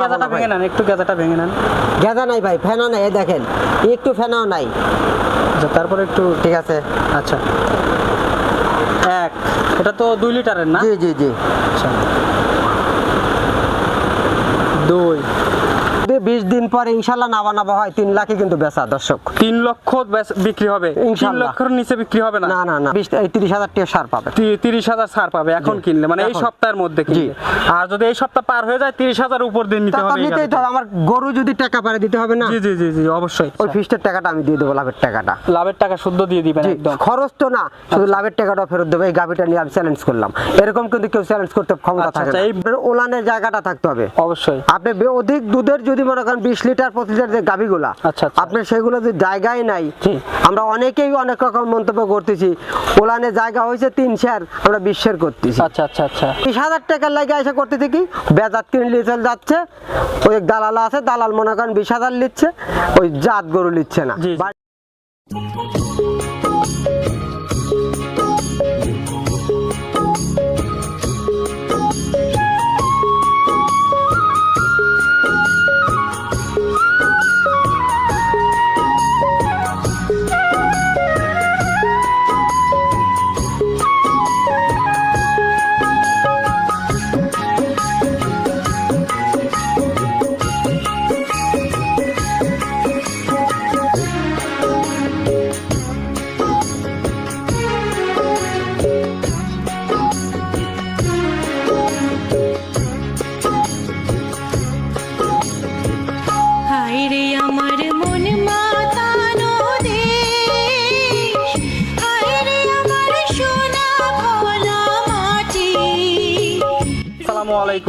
গেঁজাটা ভেঙে নেন একটু গেঁজাটা ভেঙে নেন। গেঁদা নাই ভাই ফেনা নাই দেখেন একটু ফেনাও নাই। আচ্ছা তারপরে একটু ঠিক আছে। আচ্ছা। এক এটা তো দুই লিটারের না? জি জি জি। আচ্ছা। দুই। বিশ দিন পরে ইনশাল্লাহ নাবা নাবা হয় তিন লাখে কিন্তু বেচা দর্শক। তিন লক্ষ বিক্রি হবে? তিন লক্ষের নিচে বিক্রি হবে না? না না না বিশ তিরিশ হাজার টাকা সার পাবে। তিরিশ হাজার ছাড় পাবে এখন কিনলে মানে এই সপ্তাহের মধ্যে কিনলে। আর যদি এই সপ্তাহ পার হয়ে যায় তিরিশ হাজার উপর দিয়ে নিতে হবে নিতেই তো আমার গরু যদি টাকা পারে দিতে হবে না? জি জি জি জি অবশ্যই। ওই ফিস্টের টাকাটা আমি দিয়ে দেবো লাভের টাকাটা। লাভের টাকা শুদ্ধ দিয়ে দিবেন একদম। খরচ তো না শুধু লাভের টাকাটা ফেরত দেবো এই গাভিটা নিয়ে আমি চ্যালেঞ্জ করলাম। এরকম কিন্তু কেউ চ্যালেঞ্জ করতে ক্ষমতা আচ্ছা, থাকে আচ্ছা, না। এই- ওলানের জায়গাটা থাকতে হবে। অবশ্যই। আপনি অধিক দুধের যদি মনে করেন বিশ লিটার প্রতি লিটার যে গাভিগুলা আচ্ছা, আচ্ছা। আপনার সেগুলো যদি জায়গায় নাই। আমরা অনেকেই অনেক রকম মন্তব্য করতেছি ওলানে জায়গা হয়েছে তিন শেয়ার আমরা বিশ্বের করতেছি আচ্ছা আচ্ছা আচ্ছা বিশ হাজার টাকার লাগে এসে করতেছি কি বেজাত কিনে নিয়ে চলে যাচ্ছে ওই এক দালাল আছে দালাল মনে করেন বিশ হাজার নিচ্ছে ওই জাত গরু নিচ্ছে না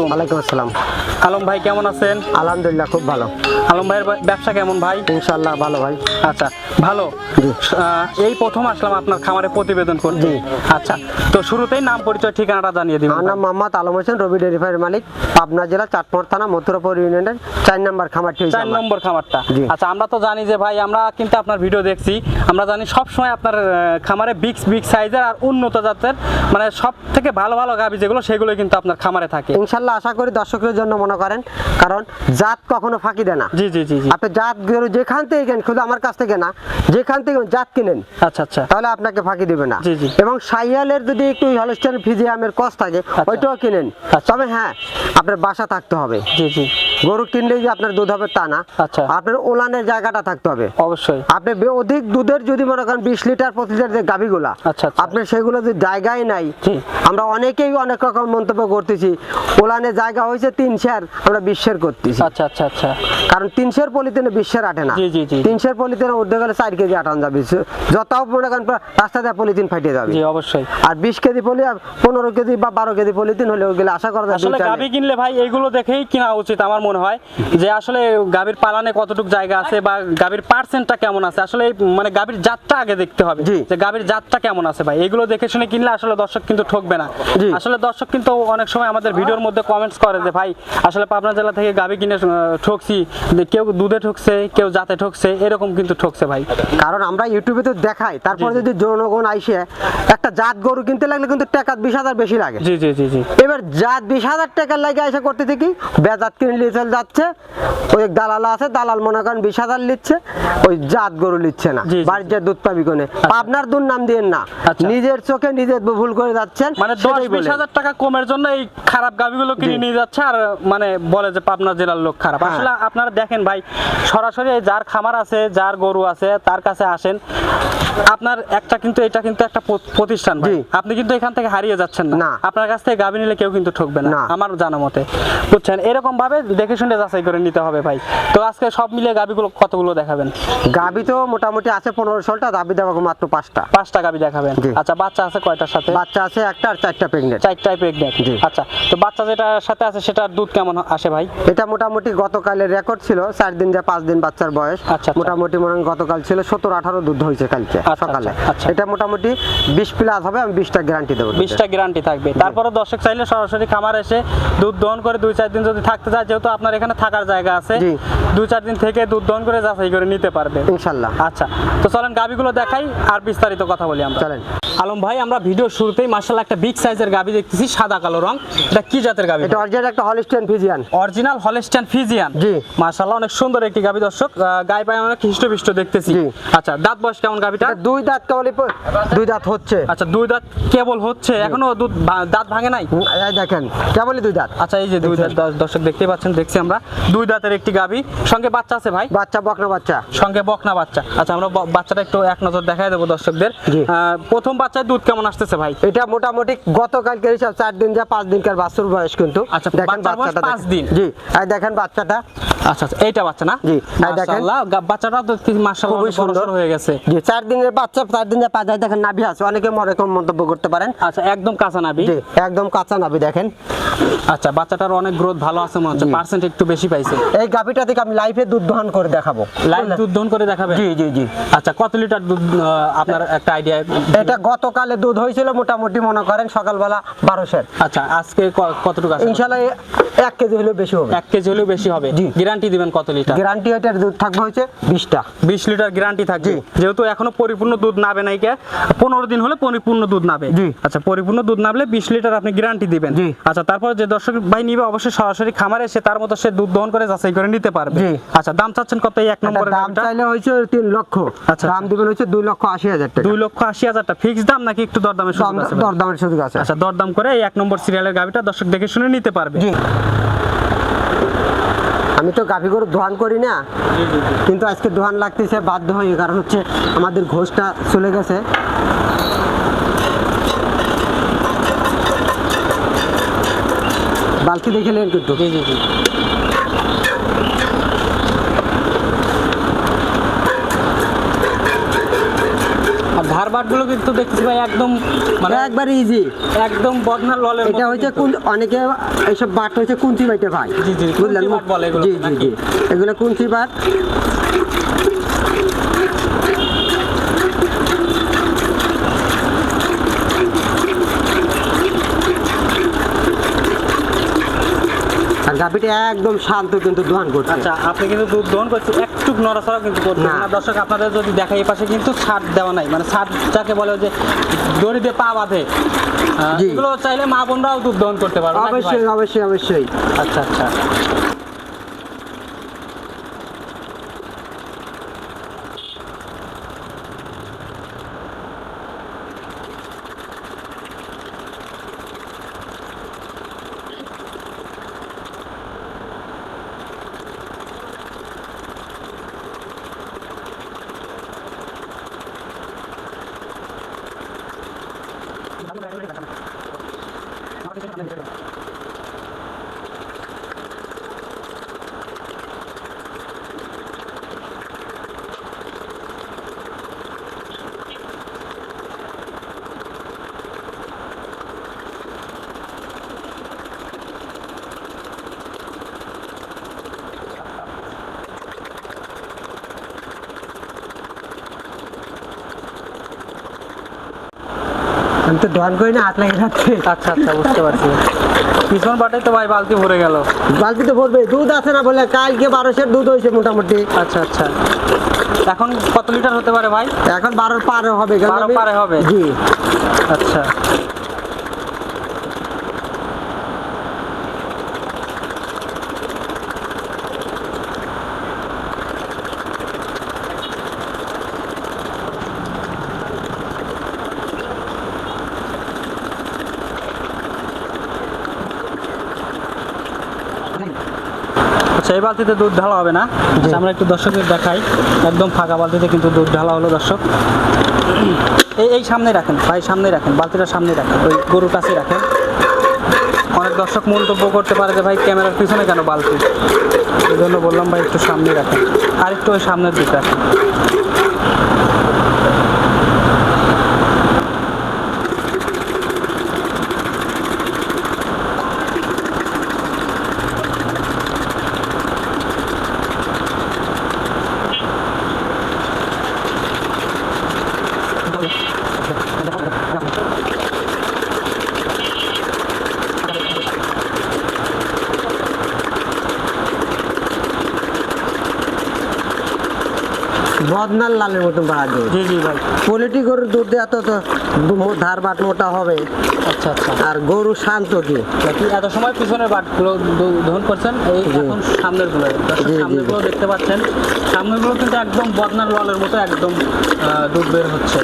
ওয়ালাইকুম আসসালাম। আলম ভাই কেমন আছেন? আলহামদুলিল্লাহ খুব ভালো। আলম ভাইয়ের ব্যবসা কেমন ভাই? ইনশাল্লাহ ভালো ভাই। আচ্ছা ভালো। এই প্রথম আসলাম আপনার খামারে প্রতিবেদন আচ্ছা তো শুরুতেই নাম পরিচয় ঠিকানাটা জানিয়ে দিবেন আমার নাম মোহাম্মদ আলম হোসেন রবি ফার্মের মালিক পাবনা জেলা থানা মথুরাপুর ইউনিয়নের চার নম্বর চার নম্বর খামারটা। আচ্ছা আমরা তো জানি যে ভাই আমরা কিন্তু আপনার ভিডিও দেখছি। আমরা জানি সব সময় আপনার খামারে বিগ বিগ সাইজের আর উন্নত জাতের মানে সব থেকে ভালো ভালো গাবি যেগুলো সেগুলো কিন্তু আপনার খামারে থাকে। ইনশাল্লাহ আশা করি দর্শকের জন্য মনে করেন কারণ জাত কখনো ফাঁকি দেয় না। জি জি জি আপনি জাত গরু যেখান থেকে কেন শুধু আমার কাছ থেকে না যেখান থেকে জাত কিনেন আচ্ছা আচ্ছা। তাহলে আপনাকে ফাঁকি দেবে না। জি, জি। এবং সাইয়ালের যদি একটু হলস্টাইন ফিজিয়ামের কস থাকে ওইটাও কিনেন। আচ্ছা। তবে হ্যাঁ আপনার বাসা থাকতে হবে। জি জি। গরু কিনলেই যে আপনার দুধ হবে তা না। আচ্ছা। আপনার ওলানের জায়গাটা থাকতে হবে। অবশ্যই। আপনি অধিক দুধের যদি মনে করেন বিশ লিটার পঁচিশ লিটার যে গাভিগুলা আচ্ছা, আচ্ছা। আপনার সেগুলো যদি জায়গায় নাই আমরা অনেকেই অনেক রকম মন্তব্য করতেছি ওলানে জায়গা হয়েছে তিন শেয়ার আমরা বিশ্বের করতেছি। আচ্ছা আচ্ছা আচ্ছা। কারণ তিনশের পলিথিনে বিশ্বের আটে না। জি, জি, জি। তিনশের পলিথিনে উঠতে গেলে চার কেজি আটান যাবে। যত মনে করেন রাস্তা দিয়ে পলিথিন ফাটিয়ে যাবে। অবশ্যই। আর বিশ কেজি পলি আর পনেরো কেজি বা বারো কেজি পলিথিন হলে ওগুলো আশা করা যায় আসলে গাবি কিনলে ভাই এগুলো দেখেই কিনা উচিত আমার মনে হয়। যে আসলে গাবির পালানে কতটুকু জায়গা আছে বা গাবির পার্সেন্টটা কেমন আছে? আসলে মানে গাবির জাতটা আগে দেখতে হবে। যে গাবির জাতটা কেমন আছে ভাই? এগুলো দেখে শুনে কিনলে আসলে দর্শক কিন্তু ঠকবে না। আসলে দর্শক কিন্তু অনেক সময় আমাদের ভিডিওর মধ্যে কমেন্টস করে যে ভাই আসলে পাবনা জেলা থেকে গাবি কিনে ঠকছি। কেউ দুধে ঠকছে কেউ জাতে ঠকছে এরকম কিন্তু ঠকছে ভাই। কারণ আমরা ইউটিউবে তো দেখাই তারপরে। যদি জনগণ আইসে একটা জাত গরু কিনতে লাগলে কিন্তু টাকা বিশ হাজার বেশি লাগে। জি জি জি জি। এবার জাত বিশ হাজার টাকার লাগে এসে করতে কি? বেজাত কিনে নিয়ে চলে যাচ্ছে ওই এক দালাল আছে দালাল মনে করেন বিশ হাজার নিচ্ছে ওই জাত গরু নিচ্ছে না। বাড়ির যে দুধ পাবি কোনে? আপনার দুধ নাম দিয়েন না আচ্ছা। নিজের চোখে নিজের ভুল করে যাচ্ছেন মানে দশ বিশ হাজার টাকা কমের জন্য এই খারাপ গাভিগুলো কিনে নিয়ে যাচ্ছে আর মানে বলে যে পাবনা জেলার লোক খারাপ। হ্যাঁ। আসলে আপনারা দেখেন ভাই সরাসরি যার খামার আছে যার গরু আছে তার কাছে আসেন। আপনার একটা কিন্তু এটা কিন্তু একটা প্রতিষ্ঠান আপনি কিন্তু এখান থেকে হারিয়ে যাচ্ছেন না। আপনার কাছ থেকে গাভি নিলে কেউ কিন্তু ঠকবে না। আমার জানা মতে। বুঝছেন? এরকম ভাবে দেখে শুনে যাচাই করে নিতে হবে ভাই। তো আজকে সব মিলিয়ে গাভিগুলো কতগুলো দেখাবেন? গাবি তো মোটামুটি আছে পনেরো ষোলটা দাবি দেওয়া মাত্র পাঁচটা। পাঁচটা গাভি দেখাবেন? আচ্ছা বাচ্চা আছে কয়টার সাথে? বাচ্চা আছে একটা আর চারটা প্রেগনেন্ট চারটায় প্রেগনেন্ট। আচ্ছা তো বাচ্চা যেটার সাথে আছে সেটার দুধ কেমন আসে ভাই? এটা মোটামুটি গতকালের রেকর্ড রেকর্ড ছিল চার দিন যা পাঁচ দিন বাচ্চার বয়স। আচ্ছা, আচ্ছা। মোটামুটি মনে গতকাল ছিল সত্তর আঠারো দুধ হয়েছে কালকে আচ্ছা, সকালে। এটা মোটামুটি বিশ প্লাস হবে আমি বিশটা গ্যারান্টি দেবো বিশটা গ্যারান্টি থাকবে। তারপরে দর্শক চাইলে সরাসরি খামার এসে দুধ দহন করে দুই চার দিন যদি থাকতে চায় যেহেতু আপনার এখানে থাকার জায়গা আছে। দুই চার দিন থেকে দুধ দহন করে যাচাই করে নিতে পারবে। ইনশাল্লাহ। আচ্ছা তো চলেন গাবিগুলো দেখাই আর বিস্তারিত কথা বলি আমরা। চলেন। আলম ভাই আমরা ভিডিও শুরুতেই মার্শাল্লাহ একটা বিগ সাইজের গাবি দেখতেছি সাদা কালো রং। এটা কি জাতের গাবি এটা অরিজিনাল একটা Holstein Friesian original Holstein Friesian জি। মার্শাল্লাহ অনেক সুন্দর একটি গাবি দর্শক। গায়ে পায়ে অনেক হৃষ্টপিষ্ট দেখতেছি। আচ্ছা দাঁত বয়স কেমন গাবিটা দুই দাঁত কেবলই দুই দাঁত হচ্ছে। আচ্ছা দুই দাঁত কেবল হচ্ছে? এখনও দুধ দাঁত ভাঙে নাই? দেখেন কেবলই দুই দাঁত। আচ্ছা এই যে দুই দাঁত দর্শক দেখতে পাচ্ছেন দেখছি আমরা। দুই দাঁতের একটি গাবি। সঙ্গে বাচ্চা আছে ভাই? বাচ্চা বকনা বাচ্চা। সঙ্গে বকনা বাচ্চা। আচ্ছা আমরা বাচ্চাটা একটু এক নজর দেখাই দেবো দর্শকদের। প্রথম বাচ্চার দুধ কেমন আসতেছে ভাই? এটা মোটামুটি গতকালকে হিসাব চার দিন যা পাঁচ দিনকার বাছুর বয়স কিন্তু। আচ্ছা, দেখেন বাচ্চাটা পাঁচ দিন। জি আর দেখেন বাচ্চাটা। আচ্ছা আচ্ছা এইটা বাচ্চা না? জি, দেখেন। গা- তো মাশাআল্লাহ খুবই সুন্দর। হয়ে গেছে। জি চার দিনের বাচ্চা চার পাঁচ দেখেন নাভি আছে। অনেকে মনে কম মন্তব্য করতে পারেন। আচ্ছা একদম কাঁচা নাবি জি একদম কাঁচা নাভি দেখেন। আচ্ছা বাচ্চাটার অনেক গ্রোথ ভালো আছে মনে হচ্ছে। পার্সেন্ট একটু বেশি পাইছে। এই গাভিটা থেকে আমি লাইফে দুধ দহন করে দেখাবো। লাইভ দুধ দহন করে জি জি জি। আচ্ছা কত লিটার দুধ আপনার একটা আইডিয়া এটা গতকালে দুধ হয়েছিল মোটামুটি মনে করেন সকালবেলা বারোশের। আচ্ছা আজকে কতটুকু আছে? ইনশাল্লাহ এক কেজি হলেও বেশি হবে। এক কেজি হলেও বেশি হবে। জি। গ্যারান্টি দিবেন কত লিটার? গ্যারান্টি এটার দুধ থাকবে হচ্ছে বিশটা। বিশ লিটার গ্যারান্টি থাকবে। যেহেতু এখনও পরিপূর্ণ দুধ নাবে নাই কে পনেরো দিন হলে পরিপূর্ণ দুধ নাবে। জি। আচ্ছা পরিপূর্ণ দুধ নাবলে বিশ লিটার আপনি গ্যারান্টি দিবেন। জি। আচ্ছা তারপর যে দর্শক ভাই নিবে অবশ্যই সরাসরি খামারে এসে তার মতো সে দুধ দহন করে যাচাই করে নিতে পারবে। জি। আচ্ছা দাম চাচ্ছেন কত এক এটার নম্বরের দাম চাইলে হয়েছে তিন লক্ষ। আচ্ছা, দাম আচ্ছা। দিবেন হচ্ছে দুই লক্ষ আশি হাজার টাকা। দুই লক্ষ আশি টাকা। ফিক্স দাম নাকি একটু দরদামের সুযোগ আছে দরদামের সুযোগ আছে। আচ্ছা দরদাম করে এই এক নম্বর সিরিয়ালের গাভিটা দর্শক দেখে শুনে নিতে পারবে। জি। আমি তো গাভী গরু ধোয়ান করি না। কিন্তু আজকে ধোয়ান লাগতেছে, বাধ্য হয়ে, কারণ হচ্ছে আমাদের ঘোষটা চলে গেছে বালতি দেখে নেন কিন্তু আর কিন্তু দেখছি ভাই একদম মানে একবার ইজি একদম বদনার ললের এটা হচ্ছে কোন অনেকে এইসব বাট হচ্ছে কুঞ্চি বাইটে ভাই। জি, জি, বুঝলেন? বলে জি জি জি। এগুলো কুঞ্চি বাট। আর গাভিটা একদম শান্ত কিন্তু দোহন করছে। আচ্ছা আপনি কিন্তু দুধ দহন করছেন একটু নড়াচড়া কিন্তু করছে না। দর্শক আপনাদের যদি দেখা এই পাশে কিন্তু ছাদ দেওয়া নাই। মানে ছাদ যাকে বলে যে দড়ি দিয়ে পা বাঁধে। এগুলো চাইলে মা বোনরাও দুধ দোহন করতে পারবে অবশ্যই অবশ্যই অবশ্যই। আচ্ছা আচ্ছা। நிமிஷம் আমি তো দোহান করি না হাত লাগে যাচ্ছে আচ্ছা আচ্ছা বুঝতে পারছি। পিছন বাটাই তো ভাই বালতি ভরে গেল। বালতি তো ভরবে দুধ আছে না বলে কালকে বারোশের দুধ হয়েছে মোটামুটি। আচ্ছা আচ্ছা। এখন কত লিটার হতে পারে ভাই? এখন বারোর পারে হবে বারো পারে হবে? জি। আচ্ছা আচ্ছা এই বালতিতে দুধ ঢালা হবে না। আচ্ছা, আমরা একটু দর্শকদের দেখাই। একদম ফাঁকা বালতিতে কিন্তু দুধ ঢালা হলো দর্শক। এই এই সামনে রাখেন ভাই সামনে রাখেন বালতিটা সামনে রাখেন ওই গরুর কাছে রাখেন। অনেক দর্শক মন্তব্য করতে পারে যে ভাই ক্যামেরার পিছনে কেন বালতি? এই জন্য বললাম ভাই একটু সামনে রাখেন আর একটু ওই সামনের দিকে রাখেন। বদনার লালের মতন বাড়া দেবে জি জি ভাই। পোলিটি গরুর দুধ দেওয়া তো ধার বাট মোটা হবে। আচ্ছা আচ্ছা। আর গরু শান্ত কি? এত সময় পিছনের বাটগুলো দহন করছেন? এই এখন সামনেরগুলো। সামনেরগুলো দেখতে পাচ্ছেন। সামনেরগুলো কিন্তু একদম বদনার লালের মতো একদম দুধ বের হচ্ছে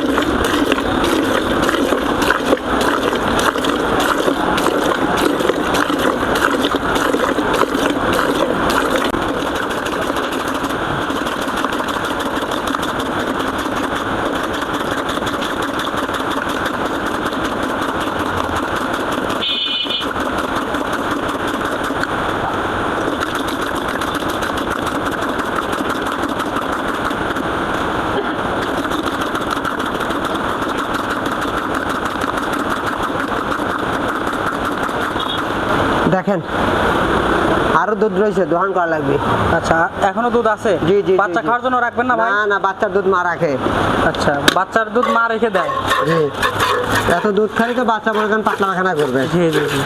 দেখেন আরও দুধ রয়েছে দোহান করা লাগবে। আচ্ছা এখনও দুধ আছে? জি, জি, বাচ্চা। খাওয়ার জন্য রাখবেন না ভাই? না না বাচ্চার দুধ মা রাখে। আচ্ছা বাচ্চার দুধ মা রেখে দেয়? জি। এত দুধ খালি তো বাচ্চা করেন পাতলা পায়খানা করবে। জি জি জি।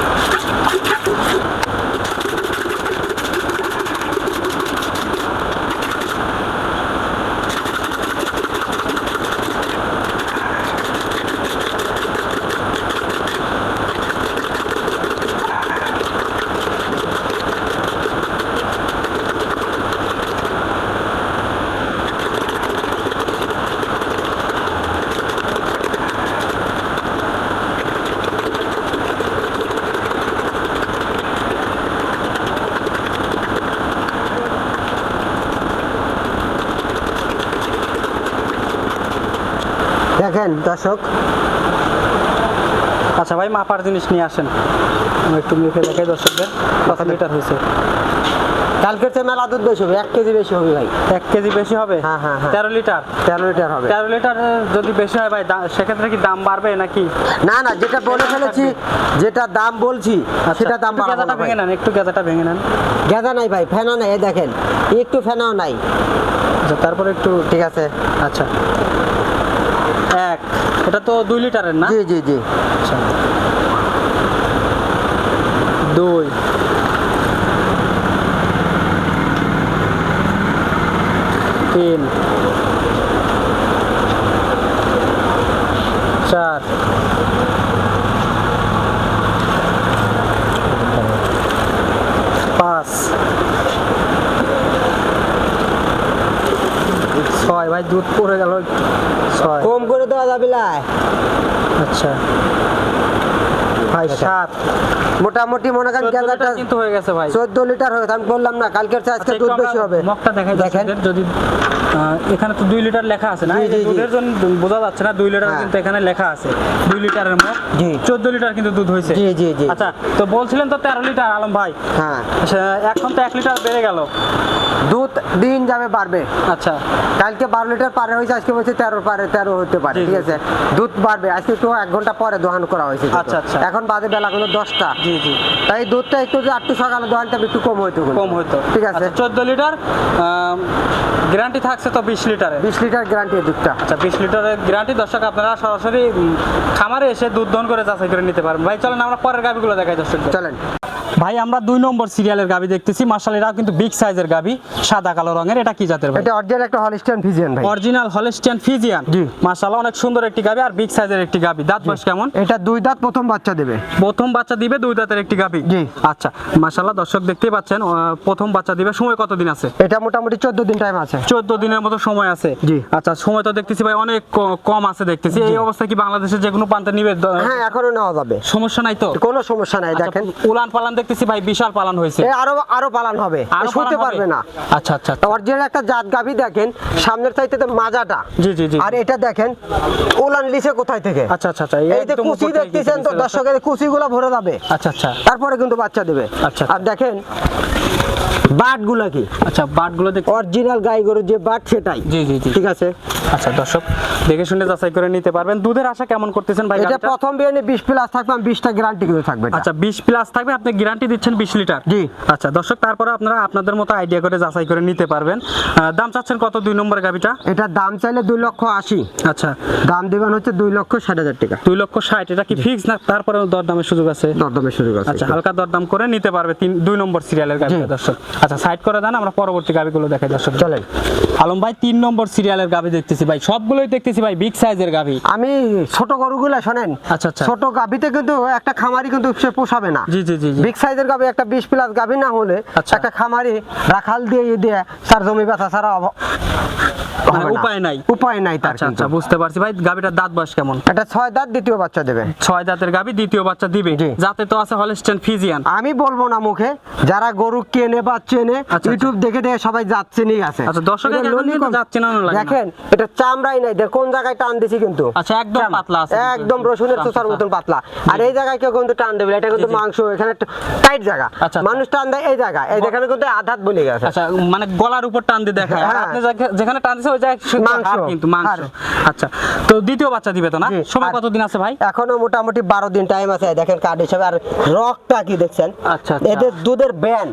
দেখেন দর্শক। আচ্ছা ভাই মাপার জিনিস নিয়ে আসেন। আমি একটু মেপে দেখাই দর্শকদের কত লিটার হয়েছে। কালকের চেয়ে মেলা দুধ বেশি হবে এক কেজি বেশি হবে ভাই। এক কেজি বেশি হবে? হ্যাঁ, হ্যাঁ, হ্যাঁ। তেরো লিটার? তেরো লিটার হবে। তেরো লিটার যদি বেশি হয় ভাই দা- সেক্ষেত্রে কি দাম বাড়বে নাকি? না না যেটা বলে ফেলেছি যেটা দাম বলছি সেটা দাম আচ্ছা, একটু বাড়াবো ভাই। ভেঙে নেন একটু গেঁদাটা ভেঙে নেন। গেঁদা নাই ভাই ফেনা নাই এই দেখেন একটু ফেনাও নাই। আচ্ছা তারপরে একটু ঠিক আছে। আচ্ছা। এক। এটা তো দুই লিটারের না? জি জি জি। দুই। তিন। চার। পাঁচ। ছয়। ভাই দুধ পড়ে গেল। না আচ্ছা। ভাই সাত। মোটামুটি মনে করেন গেঁদাটা কিন্তু হয়ে গেছে ভাই। চোদ্দ লিটার হবে আমি বললাম না কালকের চেয়ে আজকে আচ্ছা, দুধ একটু বেশি হবে। মগটা দেখেন। যদি এখানে তো দুই লিটার লেখা আছে না। দুধের জন্য বোঝা যাচ্ছে না দুই লিটার হ্যাঁ। কিন্তু এখানে লেখা আছে দুই লিটারের জি। চোদ্দ লিটার কিন্তু দুধ হয়েছে। জি, জি, জি। আচ্ছা তো বলছিলেন তো তেরো লিটার আলম ভাই। হ্যাঁ। আচ্ছা, এখন তো এক লিটার বেড়ে গেল। দুধ দিন যাবে বাড়বে। আচ্ছা। কালকে বারো লিটার পারে হয়েছে আজকে বলছে তেরো পারে তেরো হতে পারে ঠিক আছে? দুধ বাড়বে আজকে একটু এক ঘণ্টা পরে দোকান করা হয়েছে আচ্ছা, আচ্ছা। এখন বাজে বেলা কোনো দশটা। জি জি। তাই দুধটা একটু যে একটু সকালে দোকানটা একটু কম হইতো কম হইতো। ঠিক আছে? চোদ্দ লিটার গ্যারান্টি থাকছে তো বিশ লিটারে? বিশ লিটার গ্যারান্টি দুধটা। আচ্ছা বিশ লিটারের গ্যারান্টি দর্শক আপনারা সরাসরি খামারে এসে দুধ দহন করে যাচাই করে নিতে পারবেন ভাই চলেন আমরা পরের গাভিগুলো দেখাই দর্শক চলেন। ভাই আমরা দুই নম্বর সিরিয়ালের গাবি দেখতেছি। মার্শাল এরাও কিন্তু বিগ সাইজের গাবি। সাদা কালো রঙের। এটা কি জাতের ভাই? এটা অরিজিনাল একটা হলিস্টান ফিজিয়ান ভাই। অরিজিনাল হলস্টিয়ান ফিজিয়ান জি। মার্শাল্লাহ অনেক সুন্দর একটি গাবি আর বিগ সাইজের একটি গাবি। দাঁত বয়স কেমন? এটা দুই দাঁত প্রথম বাচ্চা দেবে। প্রথম বাচ্চা দিবে দুই দাঁতের একটি গাবি? জি। আচ্ছা মার্শাল্লাহ দর্শক দেখতেই পাচ্ছেন প্রথম বাচ্চা দিবে। সময় কতদিন আছে? এটা মোটামুটি চোদ্দ দিন টাইম আছে। চোদ্দ দিনের মতো সময় আছে। আচ্ছা সময় তো দেখতেছি ভাই অনেক কম আছে দেখতেছি। এই অবস্থায় কি বাংলাদেশের যে কোনো প্রান্তে নিবে? হ্যাঁ এখনও নেওয়া যাবে। সমস্যা নাই তো? কোনো সমস্যা নাই আচ্ছা, দেখেন। উলান পালান দেখতেছি ভাই বিশাল পালান হয়েছে। আরও আরও পালান হবে। আরও শুতে পারবে না। আচ্ছা আচ্ছা অরিজিনাল একটা জাত গাভি দেখেন সামনের চাইতে তো মাজাটা। জি জি জি। আর এটা দেখেন উলান লিসে কোথায় থেকে? আচ্ছা আচ্ছা আচ্ছা এই যে কুচি দেখতেছেন তো দর্শকের কুচিগুলো ভরে যাবে। আচ্ছা আচ্ছা। তারপরে কিন্তু বাচ্চা দেবে। আচ্ছা। আর দেখেন বাটগুলা কি? আচ্ছা বাটগুলো দেখ অরিজিনাল গাই গরুর যে বাট সেটাই। জি জি জি। ঠিক আছে? আচ্ছা দর্শক দেখে শুনে যাচাই করে নিতে পারবেন। দুধের আশা কেমন করতেছেন ভাই এটা প্রথম বিয়ে বিশ প্লাস থাকবে আমি বিশটা গ্যারান্টি কিন্তু থাকবে আচ্ছা বিশ প্লাস থাকবে আপনি গ্যারান্টি দিচ্ছেন বিশ লিটার জি। আচ্ছা দর্শক তারপরে আপনারা আপনাদের মতো আইডিয়া করে যাচাই করে নিতে পারবেন। দাম চাচ্ছেন কত দুই নম্বর গাভিটা এটা দাম চাইলে দুই লক্ষ আশি। আচ্ছা। দাম দেবেন হচ্ছে দুই লক্ষ ষাট হাজার টাকা। দুই লক্ষ ষাট এটা কি ফিক্স না? তারপরে দরদামের সুযোগ আছে? দরদামের সুযোগ আছে। আচ্ছা হালকা দরদাম করে নিতে পারবে তিন দুই নম্বর সিরিয়ালের জি। দর্শক। আচ্ছা সাইড করে দেন আমরা পরবর্তী গাভিগুলো দেখাই দর্শক। চলেন। আলম ভাই তিন নম্বর সিরিয়ালের গাভি দেখতেছি ভাই। সবগুলোই দেখতেছি ভাই বিগ সাইজের গাভি আমি ছোট গরুগুলো শোনেন। আচ্ছা, আচ্ছা। ছোট গাভিতে কিন্তু একটা খামারি কিন্তু সে পোষাবে না। জি জি জি বিগ সাইজের গাভি একটা বিশ প্লাস গাভি না হলে আচ্ছা। একটা খামারি রাখাল দিয়ে ই দিয়ে তার জমি বেচা ছাড়া মানে। উপায় নাই। উপায় নাই তার আচ্ছা আচ্ছা বুঝতে পারছি। ভাই গাভিটার দাঁত বয়স কেমন? এটা ছয় দাঁত দ্বিতীয় বাচ্চা দেবে। ছয় দাঁতের গাভি দ্বিতীয় বাচ্চা দিবে। যাতে তো আছে হলস্টেন ফিজিয়ান আমি বলব না মুখে যারা গরু কেনে বা চেনে আচ্ছা। ইউটিউব দেখে দেখে সবাই যাচ্ছে আছে। আচ্ছা, দর্শকের জাত চেনানো লাগে দেখেন এটা চামড়াই নাই দেখ কোন জায়গায় টান দিছি কিন্তু। আচ্ছা, একদম পাতলা আছে একদম রসুনের। চোষার মতন পাতলা। আর এই জায়গায় কেউ কিন্তু টান দেবে এটা কিন্তু। মাংস এখানে টাইট জায়গা। আচ্ছা। মানুষ টান দেয় এই জায়গায় এই যেখানে কিন্তু আধাত বলে গেছে। আচ্ছা মানে গলার উপর টান দিয়ে দেখায়। হ্যাঁ। আপনি যেখানে টান দিছে ওই জায়গায় মাংস, কিন্তু মাংস। আচ্ছা তো দ্বিতীয় বাচ্চা দিবে তো না? সময় কতদিন আছে ভাই? এখনও মোটামুটি বারো দিন টাইম আছে দেখেন কার্ড হিসাবে। আর রকটা কি দেখছেন? আচ্ছা, আচ্ছা। এদের দুধের ব্যান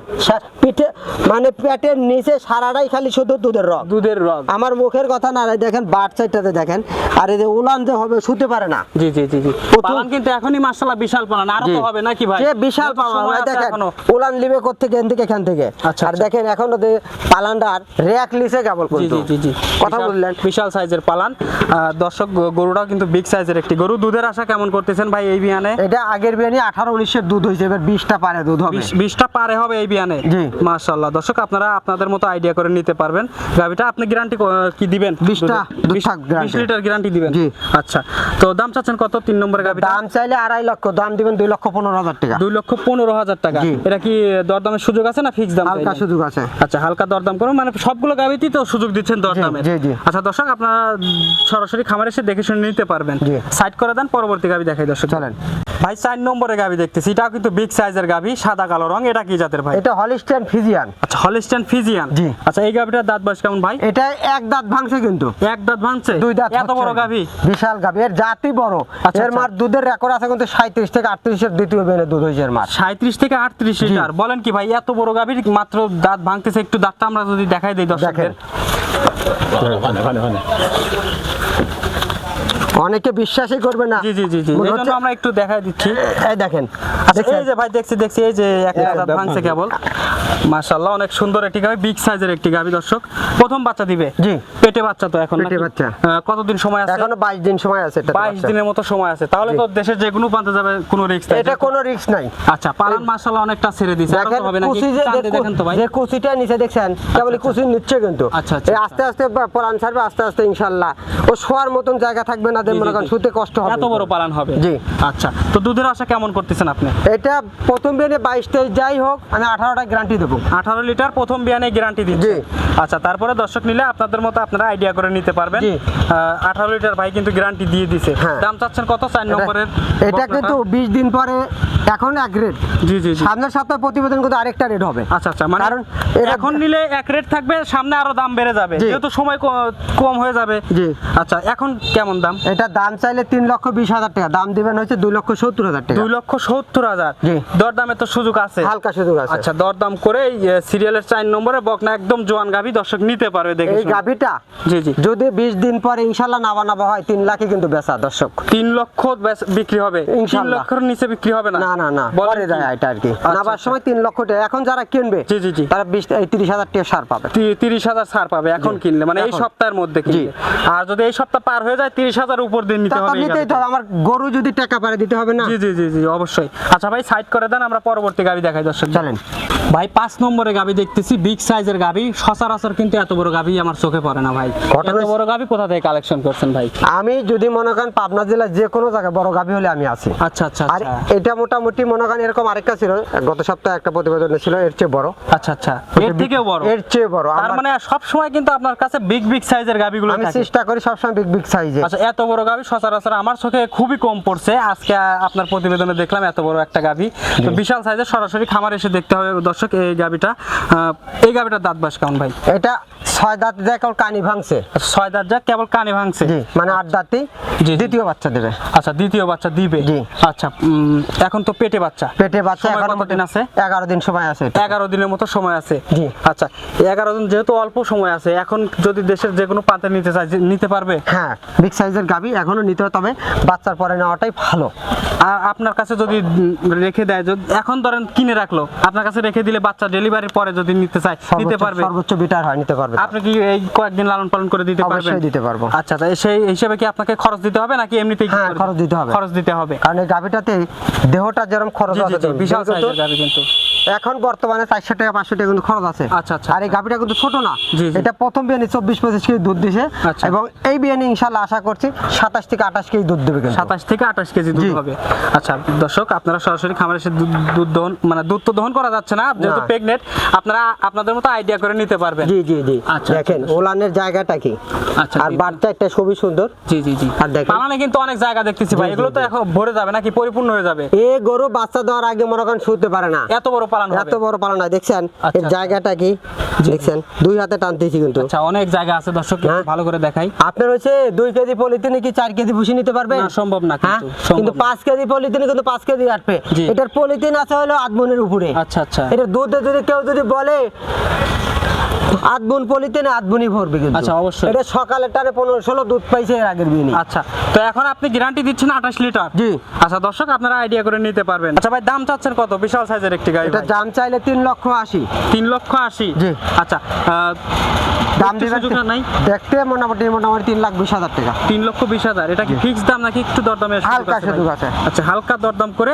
পিঠে মানে পেটের নিচে সারাটাই খালি শুধু দুধের রক দুধের রগ আমার মুখের কথা না দেখেন বাট সাইডটাতে দেখেন আর এই যে উলান যে হবে শুতে পারে না। জি জি জি জি। পালন কিন্তু এখনই মাশাআল্লাহ বিশাল পালন। আরও তো হবে নাকি ভাই? যে বিশাল সময় আছে দেখেন উলান লিবে এখান থেকে এখান থেকে। আচ্ছা, আর আচ্ছা। দেখেন এখনও যে পালান্ডার র্যাক লিসে কেবল কিন্তু জি জি জি। কথা বললেন। বিশাল সাইজের পালান। দর্শক গরুটাও কিন্তু বিগ সাইজের একটি গরু। দুধের আশা কেমন করতেছেন ভাই এই বিয়ানে? এটা আগের বিয়ানি আঠারো উনিশের দুধ হয়েছে এবার বিশটা পারে দুধ হবে। বিশ- বিশটা পারে হবে এই বিয়ানে। জি। মাশাআল্লাহ। দর্শক আপনারা আপনাদের মতো আইডিয়া করে নিতে পারবেন। গাভিটা আপনি গ্যারান্টি কি দিবেন? বিশটা দুধের? দুধ বিশ- থাক guarantee। লিটার গ্যারান্টি দিবেন? জি। আচ্ছা। তো দাম চাচ্ছেন কত? তিন নম্বরের গাভিটা? দাম চাইলে আড়াই লক্ষ দাম দিবেন দুই লক্ষ পনেরো হাজার টাকা। দুই লক্ষ পনেরো হাজার টাকা। এটা কি দরদামের সুযোগ আছে না ফিক্স দাম হালকা সুযোগ আছে। আচ্ছা হালকা দরদাম করো মানে সবগুলো গাভিতেই তো সুযোগ দিচ্ছেন দরদামের। জি, জি। আচ্ছা দর্শক আপনারা সরাসরি খামার এসে দেখে শুনে নিতে পারবেন। সাইড করে দেন পরবর্তী গাভি দেখাই দর্শক চলেন। ভাই চার নম্বরের গাভি দেখতেছি। এটাও কিন্তু বিগ সাইজের গাভি সাদা কালো রং। এটা কি জাতের ভাই? এটা হলিস্টান ফিজিয়ান আচ্ছা হলিস্টান ফিজিয়ান জি। আচ্ছা এই গাভিটার দাঁত বয়স কেমন ভাই? এটা এক দাঁত ভাঙছে কিন্তু। এক দাঁত ভাঙছে? দুই দাঁত এত বড়। গাভি বিশাল গাভি এর জাতি বড়। আচ্ছা, এর আচ্ছা। মার দুধের রেকর্ড আছে কিন্তু সাঁত্রিশ থেকে আটত্রিশের দ্বিতীয় বেনে দুধ হয়েছে এর মার। সাঁত্রিশ থেকে আটত্রিশ লিটার। বলেন কি ভাই এত বড় গাভীর মাত্র দাঁত ভাঙতেছে? একটু দাঁতটা আমরা যদি দেখাই দিই দর্শকদের। অনেকে বিশ্বাসই করবে না। জি জি জি জি। আমরা একটু দেখাই দিচ্ছি। এই দেখেন। আচ্ছা এই যে ভাই দেখছি দেখছি এই যে একদম। ভাঙছে কেবল। মাশাআল্লাহ অনেক সুন্দর একটি গাভি বিগ সাইজের একটি গাভি দর্শক। প্রথম বাচ্চা দিবে? জি। পেটে বাচ্চা তো এখন পেটে বাচ্চা। কতদিন সময় আছে? এখনও বাইশ দিন সময় আছে এটা বাইশ দিনের মতো সময় আছে। তাহলে তো দেশের যে কোনো প্রান্তে যাবে কোনো রিস্ক নাই এটা কোনো রিস্ক নাই। আচ্ছা পালন মাশাআল্লাহ অনেকটা ছেড়ে দিয়েছে। আরও হবে নাকি? দেখেন তো ভাই। যে কুচিটা নিচে দেখছেন কেবল কুচি নিচ্ছে কিন্তু। আচ্ছা, আচ্ছা, আস্তে আস্তে বা- পরান ছাড়বে আস্তে আস্তে ইনশাল্লাহ ও শোয়ার মতন জায়গা থাকবে না জি, মনে করেন। শুতে কষ্ট হবে। এত বড় পালান হবে। জি। আচ্ছা তো দুধের আশা কেমন করতেছেন আপনি? এটা প্রথম বেনে বাইশ তেইশ যাই হোক আমি আঠারোটা গ্যারান্টি দেবো। আঠারো লিটার প্রথম বিয়ানে গ্যারান্টি জি। আচ্ছা তারপরে দর্শক নিলে আপনাদের মতো আপনারা আইডিয়া করে নিতে পারবেন। আঠারো লিটার ভাই কিন্তু গ্যারান্টি দিয়ে দিছে। হ্যাঁ। দাম চাচ্ছেন কত? চার নম্বরের এটা- কিন্তু বিশ দিন পরে এখন এক রেট জি জি জি। সামনের সপ্তাহে প্রতিবেদন কিন্তু আরেকটা রেট হবে। আচ্ছা আচ্ছা মানে কারণ এখন নিলে এক রেট থাকবে সামনে আরও দাম বেড়ে যাবে। যেহেতু সময় কম হয়ে যাবে। জি। আচ্ছা এখন কেমন দাম? এটা দাম চাইলে তিন লক্ষ বিশ হাজার টাকা। দাম দিবেন হচ্ছে দুই লক্ষ সত্তর হাজার টাকা। দুই লক্ষ সত্তর হাজার। জি। দরদামে তো সুযোগ আছে। হালকা সুযোগ আছে। আচ্ছা দরদাম করে সিরিয়ালের চার নম্বরে বকনা একদম জোয়ান গাভি দর্শক নিতে পারবে দেখে এই। গাভিটা জি জি। যদি বিশ দিন পরে ইনশাল্লাহ নাবা নাবা হয় তিন লাখে কিন্তু বেচা দর্শক। তিন লক্ষ বিক্রি হবে। তিন লক্ষের নিচে বিক্রি হবে না? না না না। পরে যায় এটা আর কি। আচ্ছা, নাবার আচ্ছা। সময় তিন লক্ষ টাকা। এখন যারা কিনবে জি, জি, জি। তারা বিশ তিরিশ হাজার টাকা সার পাবে। তিরিশ হাজার ছাড় পাবে এখন কিনলে। মানে এই সপ্তাহের মধ্যে কিনলে। আর যদি এই সপ্তাহ পার হয়ে যায় তিরিশ হাজার উপর দিয়ে নিতে হবে নিতেই তো আমার গরু যদি টাকা পারে দিতে হবে না? জি জি জি জি অবশ্যই। আচ্ছা ভাই সাইড করে দেন আমরা পরবর্তী গাবি দেখাই দর্শক। চলেন। ভাই পাঁচ নম্বরে গাবি দেখতেছি বিগ সাইজের গাবি সচরাচর কিন্তু এত বড় গাবি আমার চোখে পড়ে না ভাই। এত বড় গাবি কোথা থেকে কালেকশন করছেন ভাই? আমি যদি মনে করেন পাবনা জেলার যে কোনো জায়গায় বড় গাভি হলে আমি আছি। আচ্ছা আচ্ছা আর আচ্ছা। এটা মোটামুটি মনে করেন এরকম আরেকটা ছিল গত সপ্তাহে একটা প্রতিবেদন ছিল এর চেয়ে বড়। আচ্ছা আচ্ছা। এর থেকেও বড়। এর চেয়ে বড়। তার মানে সব সময় কিন্তু আপনার কাছে বিগ বিগ সাইজের গাবিগুলো আমি চেষ্টা করি সবসময় বিগ বিগ সাইজে আচ্ছা এত বড় গাভি সচরাচর আমার চোখে খুবই কম পড়ছে। আজকে আপনার প্রতিবেদনে দেখলাম এত বড় একটা গাভি তো বিশাল সাইজের সরাসরি খামার এসে দেখতে হবে দর্শক এই গাভিটা এই গাভিটার দাঁত বাস কেমন ভাই? এটা ছয় দাঁত দেখ কানি ভাঙছে। ছয় দাঁত যা কেবল কানে ভাঙছে? মানে আট দাঁতই। দ্বিতীয় বাচ্চা দেবে। আচ্ছা দ্বিতীয় বাচ্চা দিবে। আচ্ছা এখন তো পেটে বাচ্চা। পেটে বাচ্চা এখনও কতদিন আছে? এগারো দিন সময় আছে। এগারো দিনের মতো সময় আছে? জি। আচ্ছা এগারো দিন যেহেতু অল্প সময় আছে এখন যদি দেশের যে কোনো প্রান্তে নিতে চাই নিতে পারবে? হ্যাঁ বিগ সাইজের গাবি এখনও নিতে তবে বাচ্চার পরে নেওয়াটাই ভালো। আপনার কাছে যদি রেখে দেয় এখন ধরেন কিনে রাখল আপনার কাছে রেখে দিলে বাচ্চা ডেলিভারির পরে যদি নিতে চায় নিতে পারবে? সর্বোচ্চ বিটার হয় নিতে পারবে। আপনি কি এই কয়েকদিন লালন পালন করে দিতে পারবেন? অবশ্যই দিতে পারব। আচ্ছা তাই সেই হিসেবে কি আপনাকে খরচ দিতে হবে নাকি এমনিতেই হ্যাঁ, খরচ দিতে হবে। খরচ দিতে হবে? কারণ এই গাভিটাতে দেহটা যেরকম খরচ আছে বিশাল সাইজের গাভী কিন্তু। এখন বর্তমানে চারশো টাকা পাঁচশো টাকা কিন্তু খরচ আছে। আচ্ছা, আচ্ছা। আর এই গাভিটা কিন্তু ছোট না। এটা প্রথম বিয়ানি চব্বিশ পঁচিশ কেজি দুধ দিছে। আচ্ছা। এবং এই বিয়ানি ইনশাল্লাহ আশা করছি সাতাশ থেকে আঠাশ কেজি দুধ দেবে সাতাশ থেকে আঠাশ কেজি দুধ হবে। আচ্ছা দর্শক আপনারা সরাসরি খামারে এসে দুধ দহন মানে দুধ তো দহন করা যাচ্ছে না যেহেতু। প্রেগনেন্ট আপনারা আপনাদের মতো আইডিয়া করে নিতে পারবেন। জি জি জি। আচ্ছা, দেখেন আচ্ছা। ওলানের জায়গাটা কি? আচ্ছা, আর। বাচ্চা একটা খুবই সুন্দর। জি জি জি। আর দেখেন। বানানে কিন্তু অনেক জায়গা দেখতেছি ভাই এগুলো তো এখন ভরে যাবে নাকি পরিপূর্ণ হয়ে যাবে? এ গরু বাচ্চা দেওয়ার আগে মনে করেন শুতে পারে না। এত বড় পালন হবে। এত বড় পালা না দেখছেন? আচ্ছা, এর জায়গাটা কি? দেখছেন? দুই হাতে টানতেছি কিন্তু। আচ্ছা অনেক জায়গা আছে দর্শক হ্যাঁ। ভালো করে দেখাই। আপনার হচ্ছে দুই কেজি পলিথিনে কি চার কেজি ভুসি নিতে পারবেন? না, সম্ভব না হ্যাঁ? কিন্তু। পাঁচ কেজি পলিথিনে কিন্তু পাঁচ কেজি কাটবে। এটার পলিথিন আছে হলো আধমনের উপরে। আচ্ছা আচ্ছা। এটা দুধে যদি কেউ যদি বলে আধবুন পলিথিনে আধবুনি ভরবে কিন্তু। আচ্ছা, অবশ্যই। এটা সকালে টানে পনেরো ষোলো দুধ পাইছে এর আগের বিয়ে আচ্ছা তো এখন আপনি গ্যারান্টি দিচ্ছেন আঠাশ লিটার? জি। আচ্ছা দর্শক আপনারা আইডিয়া করে নিতে পারবেন। আচ্ছা ভাই দাম চাচ্ছেন কত? বিশাল সাইজের একটি গাড়ি এটা দাম চাইলে তিন লক্ষ আশি। তিন লক্ষ আশি? জি। আচ্ছা দাম দিবেন নাই? দেখতে মোটামুটি মোটামুটি তিন লাখ বিশ হাজার টাকা। তিন লক্ষ বিশ হাজার। এটা কি ফিক্স দাম নাকি একটু দরদামের হালকা সুযোগ আছে। আচ্ছা হালকা দরদাম করে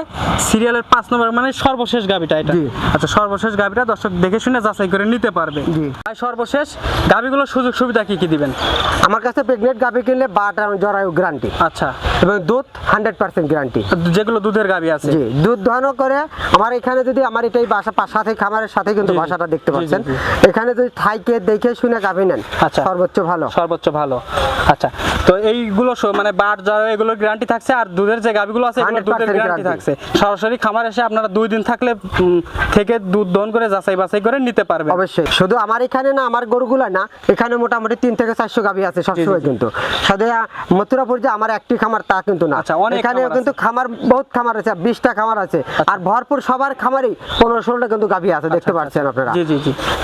সিরিয়ালের পাঁচ নম্বর মানে সর্বশেষ গাবিটা এটা। জি। আচ্ছা সর্বশেষ গাবিটা দর্শক দেখে শুনে যাচাই করে নিতে পারবে। জি। ভাই সর্বশেষ গাবিগুলোর সুযোগ সুবিধা কি কি দিবেন? আমার কাছে প্রেগনেন্ট গাভি কিনলে বাটা জরায়ু গ্যারান্টি আচ্ছা। এবং দুধ হান্ড্রেড পার্সেন্ট গ্যারান্টি যেগুলো দুধের গাবি আছে। জি দুধ দহনও করে আমার এখানে যদি আমার এটাই বাসা সাথে খামারের সাথে কিন্তু। বাসাটা দেখতে পাচ্ছেন। এখানে যদি থাইকে দেখে শুনে গাভি নেন আচ্ছা। সর্বোচ্চ ভালো। সর্বোচ্চ ভালো। আচ্ছা তো এইগুলো মানে বাট যারা এগুলোর গ্যারান্টি থাকছে আর দুধের যে গাবিগুলো আছে এগুলো দুধের গ্যারান্টি থাকছে। সরাসরি খামার এসে আপনারা দুই দিন থাকলে থেকে দুধ দহন করে যাচাই বাছাই করে নিতে পারবেন। অবশ্যই। শুধু আমার এখানে না আমার গরুগুলা না এখানে মোটামুটি তিন থেকে চারশো গাভি আছে সবসময় কিন্তু। শুধু মথুরাপুর যে আমার একটি খামার তা কিন্তু না। আচ্ছা, এখানে কিন্তু খামার বহুত খামার আছে বিশটা খামার আছে। আর ভরপুর সবার খামারই পনেরো ষোলোটা কিন্তু গাভি আছে দেখতে পাচ্ছেন আপনারা।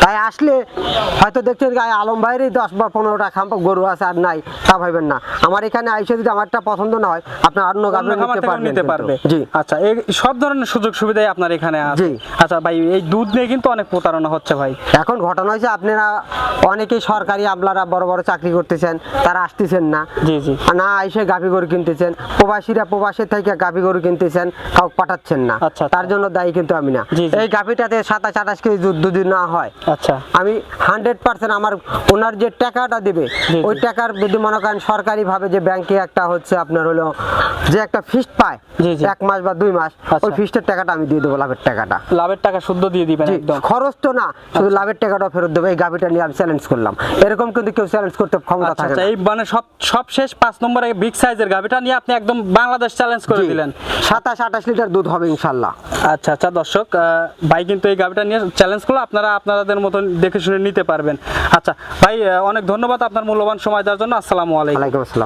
তাই আসলে হয়তো দেখছেন গায়ে আলম ভাইয়েরই দশ বা পনেরোটা খাম গরু আছে আর নাই তা ভাইবেন না। আমার এখানে আইসে যদি আমারটা পছন্দ না হয় আপনার অন্য গাভি নিতে পারবেন পারবে। জি। আচ্ছা এই সব ধরনের সুযোগ সুবিধাই আপনার এখানে আছে। জি। আচ্ছা ভাই এই দুধ নিয়ে কিন্তু অনেক প্রতারণা হচ্ছে ভাই। এখন ঘটনা হয়েছে আপনারা অনেকেই সরকারি আমলারা বড় বড় চাকরি করতেছেন তারা আসতেছেন না। জি জি। না এসে গাভী গরু কিনতেছেন। প্রবাসীরা প্রবাসের থেকে গাভী গরু কিনতেছেন কাউ পাঠাচ্ছেন না। আচ্ছা, আচ্ছা। তার জন্য দায়ী কিন্তু আমি না। এই গাভীটাতে সাতাশ আঠাশ কেজি দুধ না হয়। আচ্ছা। আমি হান্ড্রেড পার্সেন্ট আমার ওনার যে টাকাটা দেবে ওই টাকার যদি মনে করেন সরকারি ভাবে যে ব্যাংকে একটা হচ্ছে আপনার হলো যে একটা ফিস্ট পায়। এক মাস বা দুই মাস আচ্ছা। ওই ফিস্টের টাকাটা আমি দিয়ে দেবো লাভের টাকাটা। লাভের টাকা শুদ্ধ দিয়ে দিবেন একদম। খরচ তো না শুধু লাভের টাকাটা ফেরত দেবো এই গাভিটা নিয়ে আমি চ্যালেঞ্জ করলাম। এরকম কিন্তু কেউ চ্যালেঞ্জ করতে ক্ষমতা আচ্ছা থাকে আচ্ছা এই মানে সব সব শেষ পাঁচ নম্বরে বিগ সাইজের গাভিটা নিয়ে আপনি একদম বাংলাদেশ চ্যালেঞ্জ করে দিলেন। সাতাশ আঠাশ লিটার দুধ হবে ইনশাল্লাহ আচ্ছা আচ্ছা দর্শক ভাই কিন্তু এই গাভিটা নিয়ে চ্যালেঞ্জ করল আপনারা আপনাদের মতন দেখে শুনে নিতে পারবেন। আচ্ছা ভাই অনেক ধন্যবাদ আপনার মূল্যবান সময় দেওয়ার জন্য। আসসালামু আলাইকুম। আলাইকুম আসসালাম।